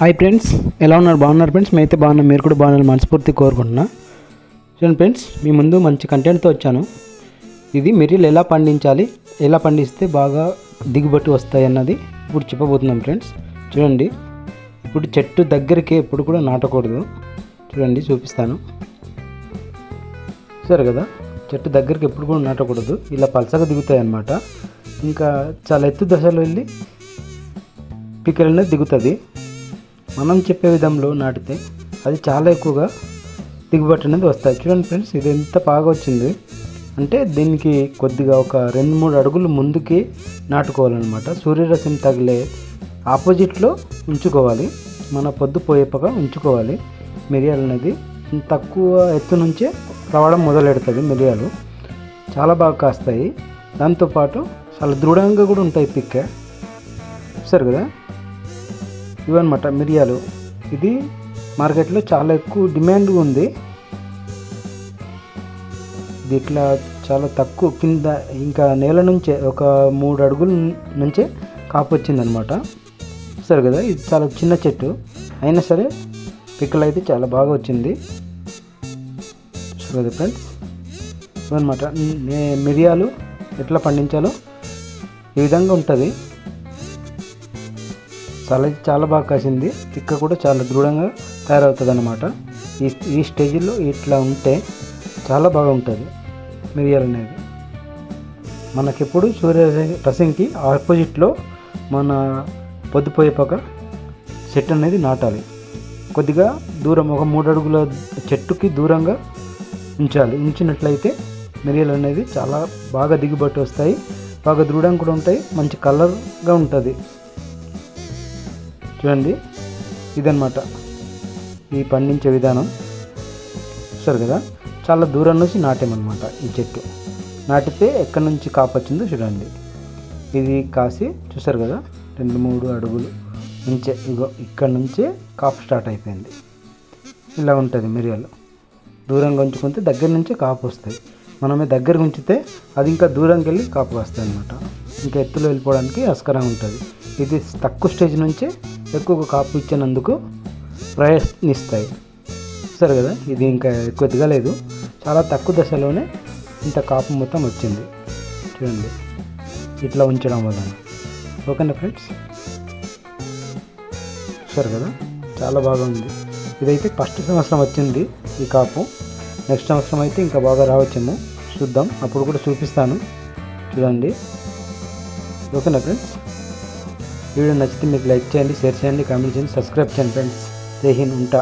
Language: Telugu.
హాయ్ ఫ్రెండ్స్ ఎలా ఉన్నారు? బాగున్నారు ఫ్రెండ్స్ మేమైతే బాగున్నాం. మీరు కూడా బాగున్నారు మనస్ఫూర్తి కోరుకుంటున్నా. చూడండి ఫ్రెండ్స్ మీ ముందు మంచి కంటెంట్తో వచ్చాను. ఇది మిరియాలు ఎలా పండించాలి? ఎలా పండిస్తే బాగా దిగుబడి వస్తాయి అన్నది ఇప్పుడు చెప్పబోతున్నాం ఫ్రెండ్స్ చూడండి ఇప్పుడు చెట్టు దగ్గరికి ఎప్పుడు కూడా నాటకూడదు. చూడండి చూపిస్తాను. సరే కదా? చెట్టు దగ్గరికి ఎప్పుడు కూడా నాటకూడదు. ఇలా పలసగా దిగుతాయి అన్నమాట. ఇంకా చాలా ఎత్తు దశలో వెళ్ళి పిక్కలు దిగుతుంది. మనం చెప్పే విధంలో నాటితే అది చాలా ఎక్కువగా దిగుబడి అనేది వస్తాయి. చూడండి ఫ్రెండ్స్ ఇది ఎంత బాగా వచ్చింది అంటే దీనికి కొద్దిగా ఒక రెండు మూడు అడుగులు ముందుకి నాటుకోవాలన్నమాట. సూర్యరశ్మి తగిలే ఆపోజిట్లో ఉంచుకోవాలి. మన పొద్దు పోయేపగా ఉంచుకోవాలి. మిరియాలు అనేది తక్కువ ఎత్తు నుంచే రావడం మొదలెడుతుంది మిరియాలు. చాలా బాగా కాస్తాయి. దాంతోపాటు చాలా దృఢంగా కూడా ఉంటాయి పిక్క. చూసారు కదా? ఇవన్నమాట మిరియాలు. ఇది మార్కెట్లో చాలా ఎక్కువ డిమాండ్ ఉంది. ఇది ఇట్లా చాలా తక్కువ కింద ఇంకా నేల నుంచే ఒక మూడు అడుగుల నుంచే కాపు వచ్చిందనమాట సరే కదా ఇది చాలా చిన్న చెట్టు. అయినా సరే పిక్కలు అయితే చాలా బాగా వచ్చింది. చూడదు ఫ్రెండ్స్. ఇవన్నమాట మిరియాలు ఎట్లా పండించాలో ఈ విధంగా ఉంటుంది. చాలా చాలా బాగా కాసింది. తిక్క కూడా చాలా దృఢంగా తయారవుతుంది అనమాట ఈ ఈ స్టేజ్లో ఇట్లా ఉంటే చాలా బాగా ఉంటుంది మిరియాలు అనేది. మనకెప్పుడు సూర్య రసంకి ఆపోజిట్లో మన పొద్దుపోయే పక్క చెట్టు అనేది నాటాలి. కొద్దిగా దూరం ఒక మూడు అడుగుల చెట్టుకి దూరంగా ఉంచాలి. ఉంచినట్లయితే మిరియాలు అనేది చాలా బాగా దిగుబడి వస్తాయి. బాగా దృఢంగా కూడా ఉంటాయి. మంచి కలర్గా ఉంటుంది. చూడండి. ఇదన్నమాట. ఈ పండించే విధానం. చూస్తారు కదా? చాలా దూరం నుంచి నాటామన్నమాట ఈ చెట్టు. నాటితే ఎక్కడి నుంచి కాపొచ్చిందో చూడండి. ఇది కాసి చూసారు కదా? రెండు మూడు అడుగులు నుంచే ఇగో ఇక్కడ నుంచే కాపు స్టార్ట్ అయిపోయింది. ఇలా ఉంటుంది మిరియాలు. దూరంగా ఉంచుకుంటే దగ్గర నుంచే కాపు వస్తాయి. మనమే దగ్గర ఉంచితే అది ఇంకా దూరంకి వెళ్ళి కాపు వస్తాయి అనమాట ఇంకా ఎత్తులో వెళ్ళిపోవడానికి ఆస్కారం ఉంటుంది. ఇది తక్కువ స్టేజ్ నుంచే ఎక్కువ కాపు ఇచ్చినందుకు ప్రయత్నిస్తాయి. సరే కదా? ఇది ఇంకా ఎక్కువ ఎదగలేదు చాలా తక్కువ దశలోనే ఇంత కాపు మొత్తం వచ్చింది. చూడండి. ఇట్లా ఉంచడం వలన. ఓకేనా ఫ్రెండ్స్? సరే కదా? చాలా బాగా ఉంది. ఇదైతే ఫస్ట్ సంవత్సరం వచ్చింది ఈ కాపు. నెక్స్ట్ సంవత్సరం అయితే ఇంకా బాగా రావచ్చేమో. చూద్దాం. అప్పుడు కూడా చూపిస్తాను. చూడండి. ఓకేనా ఫ్రెండ్స్? వీడియో నచ్చితే మీకు లైక్ చేయండి షేర్ చేయండి కామెంట్ చేయండి సబ్స్క్రైబ్ చేయండి ఫ్రెండ్స్. జై హింద్ ఉంటా.